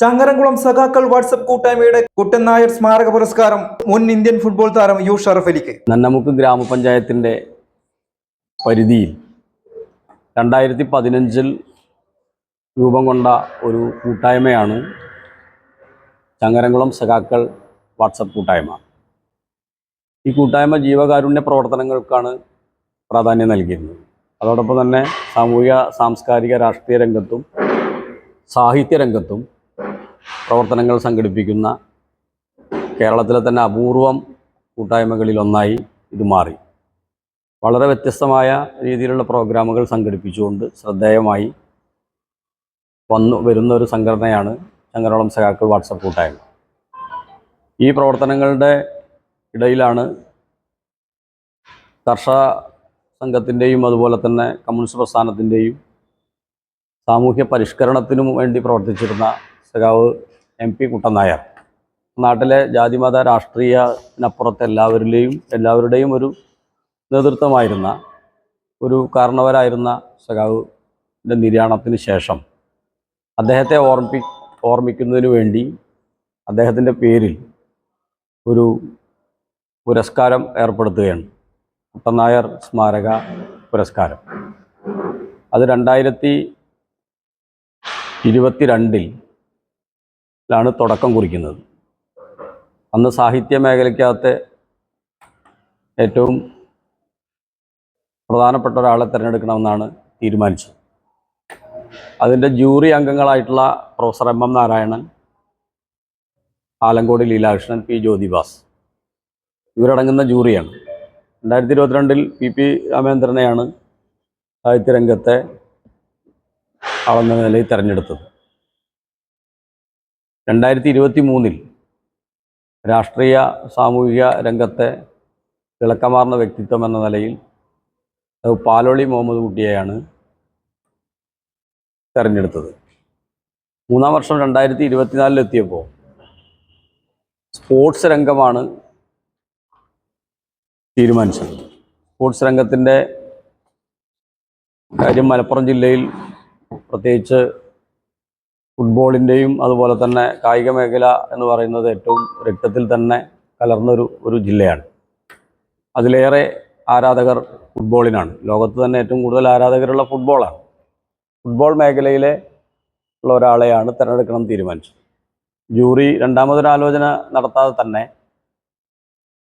ചങ്ങരംകുളം സഖാക്കൾ വാട്സപ്പ് കൂട്ടായ്മയുടെ കുട്ടൻ നായർ സ്മാരക പുരസ്കാരം മുൻ ഇന്ത്യൻ ഫുട്ബോൾ താരം യു ഷറഫ് അലിക്ക്. നന്നമുക്ക് ഗ്രാമപഞ്ചായത്തിന്റെ പരിധിയിൽ രണ്ടായിരത്തി പതിനഞ്ചിൽ രൂപം കൊണ്ട ഒരു കൂട്ടായ്മയാണ് ചങ്ങരംകുളം സഖാക്കൾ വാട്സപ്പ് കൂട്ടായ്മ. ഈ കൂട്ടായ്മ ജീവകാരുണ്യ പ്രവർത്തനങ്ങൾക്കാണ് പ്രാധാന്യം നൽകിയിരുന്നത്. അതോടൊപ്പം തന്നെ സാമൂഹിക സാംസ്കാരിക രാഷ്ട്രീയ രംഗത്തും സാഹിത്യ രംഗത്തും പ്രവർത്തനങ്ങൾ സംഘടിപ്പിക്കുന്ന കേരളത്തിലെ തന്നെ അപൂർവം കൂട്ടായ്മകളിലൊന്നായി ഇത് മാറി. വളരെ വ്യത്യസ്തമായ രീതിയിലുള്ള പ്രോഗ്രാമുകൾ സംഘടിപ്പിച്ചുകൊണ്ട് ശ്രദ്ധേയമായി വന്നു വരുന്ന ഒരു സംഘടനയാണ് ചങ്ങരോളം സഖാക്കൾ വാട്സപ്പ് കൂട്ടായ്മ. ഈ പ്രവർത്തനങ്ങളുടെ ഇടയിലാണ് കർഷക സംഘത്തിന്റെയും അതുപോലെ തന്നെ കമ്മ്യൂണിസ്റ്റ് പ്രസ്ഥാനത്തിന്റെയും സാമൂഹ്യ പരിഷ്കരണത്തിനും വേണ്ടി പ്രവർത്തിച്ചിരുന്ന സഖാവ് എം പി കുട്ടൻ നായർ. നാട്ടിലെ ജാതിമത രാഷ്ട്രീയത്തിനപ്പുറത്ത് എല്ലാവരിലെയും എല്ലാവരുടെയും ഒരു നേതൃത്വമായിരുന്ന ഒരു കാരണവരായിരുന്ന സഖാവിന്റെ നിര്യാണത്തിന് ശേഷം അദ്ദേഹത്തെ ഓർമ്മി ഓർമ്മിക്കുന്നതിന് വേണ്ടി അദ്ദേഹത്തിന്റെ പേരിൽ ഒരു പുരസ്കാരം ഏർപ്പെടുത്തുകയാണ്. കുട്ടനായർ സ്മാരക പുരസ്കാരം. അത് രണ്ടായിരത്തി ഇരുപത്തിരണ്ടിൽ ലാണ് തുടക്കം കുറിക്കുന്നത്. അന്ന് സാഹിത്യ മേഖലയ്ക്കകത്തെ ഏറ്റവും പ്രധാനപ്പെട്ട ഒരാളെ തിരഞ്ഞെടുക്കണമെന്നാണ് തീരുമാനിച്ചത്. അതിന്റെ jury അംഗങ്ങളായിട്ടുള്ള professor M M Narayanan Alankode Leelakrishnan P Jyothibas ഇവരടങ്ങുന്ന ജൂറിയാണ്. രണ്ടായിരത്തി ഇരുപത്തിരണ്ടിൽ പി പി രാമേന്ദ്രനെയാണ് സാഹിത്യരംഗത്തെ ആളെന്ന നിലയിൽ തിരഞ്ഞെടുത്തത്. രണ്ടായിരത്തി ഇരുപത്തി മൂന്നിൽ രാഷ്ട്രീയ സാമൂഹിക രംഗത്തെ തിളക്കമാർന്ന വ്യക്തിത്വം എന്ന നിലയിൽ അത് പാലോളി മുഹമ്മദ് കുട്ടിയെയാണ് തെരഞ്ഞെടുത്തത്. മൂന്നാം വർഷം രണ്ടായിരത്തി ഇരുപത്തിനാലിലെത്തിയപ്പോൾ സ്പോർട്സ് രംഗമാണ് തീരുമാനിച്ചത്. സ്പോർട്സ് രംഗത്തിന്റെ കാര്യം മലപ്പുറം ജില്ലയിൽ പ്രത്യേകിച്ച് ഫുട്ബോളിന്റെയും അതുപോലെ തന്നെ കായിക മേഖല എന്ന് പറയുന്നത് ഏറ്റവും രക്തത്തിൽ തന്നെ കലർന്നൊരു ഒരു ജില്ലയാണ്. അതിലേറെ ആരാധകർ ഫുട്ബോളിനാണ്. ലോകത്ത് തന്നെ ഏറ്റവും കൂടുതൽ ആരാധകരുള്ള ഫുട്ബോളാണ്. ഫുട്ബോൾ മേഖലയിലെ ഉള്ള ഒരാളെയാണ് തിരഞ്ഞെടുക്കണം തീരുമാനിച്ചത്. ജൂറി രണ്ടാമതൊരാലോചന നടത്താതെ തന്നെ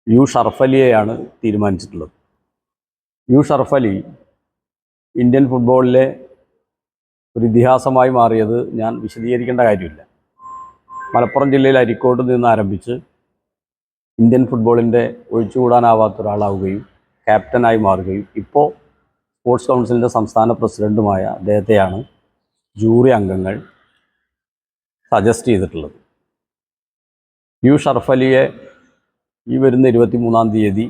യു ഷർഫലിയെയാണ് തീരുമാനിച്ചിട്ടുള്ളത്. യു ഷർഫലി ഇന്ത്യൻ ഫുട്ബോളിലെ ഒരു ഇതിഹാസമായി മാറിയത് ഞാൻ വിശദീകരിക്കേണ്ട കാര്യമില്ല. മലപ്പുറം ജില്ലയിൽ അരിക്കോട്ട് നിന്ന് ആരംഭിച്ച് ഇന്ത്യൻ ഫുട്ബോളിന്റെ ഒഴിച്ചുകൂടാനാവാത്ത ഒരാളാവുകയും ക്യാപ്റ്റനായി മാറുകയും ഇപ്പോൾ സ്പോർട്സ് കൗൺസിലിന്റെ സംസ്ഥാന പ്രസിഡന്റുമായ അദ്ദേഹത്തെയാണ് ജൂറി അംഗങ്ങൾ സജസ്റ്റ് ചെയ്തിട്ടുള്ളത്. യു ഷർഫലിയെ ഈ വരുന്ന ഇരുപത്തി മൂന്നാം തീയതി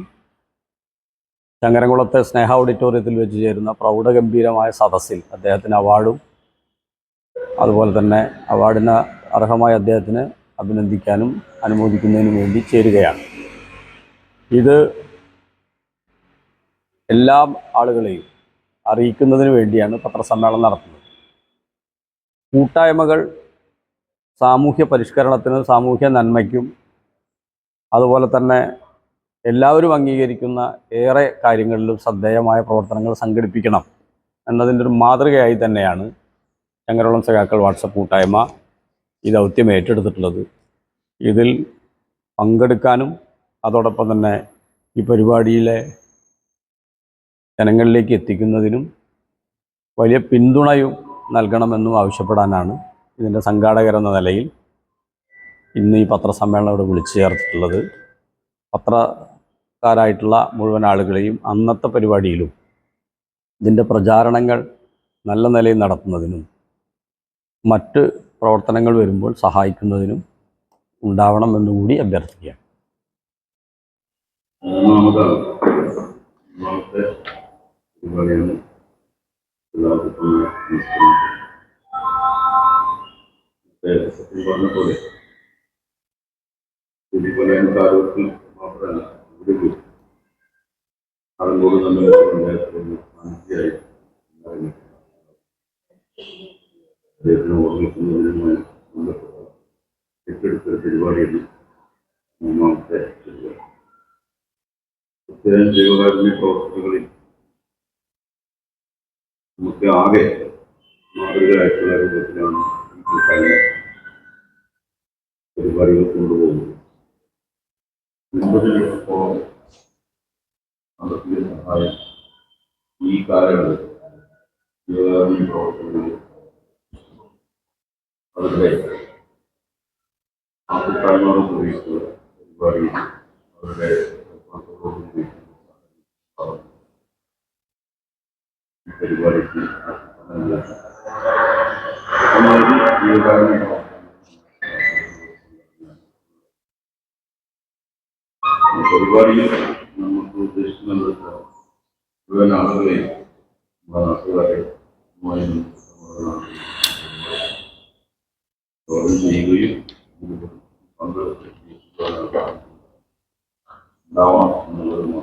ചങ്ങരംകുളത്തെ സ്നേഹ ഓഡിറ്റോറിയത്തിൽ വെച്ച് ചേരുന്ന പ്രൗഢഗംഭീരമായ സദസ്സിൽ അദ്ദേഹത്തിന് അവാർഡും അതുപോലെ തന്നെ അവാർഡിന് അർഹമായ അദ്ദേഹത്തിന് അഭിനന്ദിക്കാനും അനുമോദിക്കുന്നതിനും വേണ്ടി ചേരുകയാണ്. ഇത് എല്ലാ ആളുകളെയും അറിയിക്കുന്നതിന് വേണ്ടിയാണ് പത്രസമ്മേളനം നടത്തുന്നത്. കൂട്ടായ്മകൾ സാമൂഹ്യ പരിഷ്കരണത്തിനും സാമൂഹ്യ നന്മയ്ക്കും അതുപോലെ തന്നെ എല്ലാവരും അംഗീകരിക്കുന്ന ഏറെ കാര്യങ്ങളിലും ശ്രദ്ധേയമായ പ്രവർത്തനങ്ങൾ സംഘടിപ്പിക്കണം എന്നതിന്റെ ഒരു മാതൃകയായി തന്നെയാണ് ചങ്ങരോളം സഖാക്കൾ വാട്സപ്പ് കൂട്ടായ്മ ഈ ദൗത്യം ഏറ്റെടുത്തിട്ടുള്ളത്. ഇതിൽ പങ്കെടുക്കാനും അതോടൊപ്പം തന്നെ ഈ പരിപാടിയിലെ ജനങ്ങളിലേക്ക് എത്തിക്കുന്നതിനും വലിയ പിന്തുണയും നൽകണമെന്നും ആവശ്യപ്പെടാനാണ് ഇതിന്റെ സംഘാടകരെന്ന നിലയിൽ ഇന്ന് ഈ പത്രസമ്മേളനം ഇവിടെ വിളിച്ചു ചേർത്തിട്ടുള്ളത്. പത്രക്കാരായിട്ടുള്ള മുഴുവൻ ആളുകളെയും അന്നത്തെ പരിപാടിയിലും ഇതിന്റെ പ്രചാരണങ്ങൾ നല്ല നിലയിൽ നടത്തുന്നതിനും മറ്റ് പ്രവർത്തനങ്ങൾ വരുമ്പോൾ സഹായിക്കുന്നതിനും ഉണ്ടാവണം എന്നുകൂടി അഭ്യർത്ഥിക്കുകയാണ്. സത്യം മാത്രമല്ല അദ്ദേഹത്തിനെ ഓർമ്മിക്കുന്നതിനുമായി ബന്ധപ്പെട്ട ഏറ്റെടുത്ത പരിപാടിയാണ് മൂന്നാമത്തെ പരിപാടി. ഇത്തരം ജീവകാരുണ്യ പ്രവർത്തനങ്ങളിൽ നമുക്ക് ആകെ മാതൃകയായിട്ടുള്ള രൂപത്തിലാണ് ഈ കൂട്ടായ്മ പരിപാടികൾ കൊണ്ടുപോകുന്നത്. എൺപതിനോളം സാമ്പത്തിക സഹായം ഈ കാലഘട്ടത്തിൽ ജീവകാരുണ്യ പ്രവർത്തനങ്ങളിൽ അവരുടെ കൂടിയിട്ടുള്ള പരിപാടി അവരുടെ സഹകരണത്തോടു കൂടി ഈ പരിപാടിക്ക് ഈ പരിപാടിയിൽ നമുക്ക് ഉദ്ദേശിക്കുന്നത് മുഴുവൻ ആളുകളെയും നാട്ടുകാരെ Obiyi Onur Dava Nurma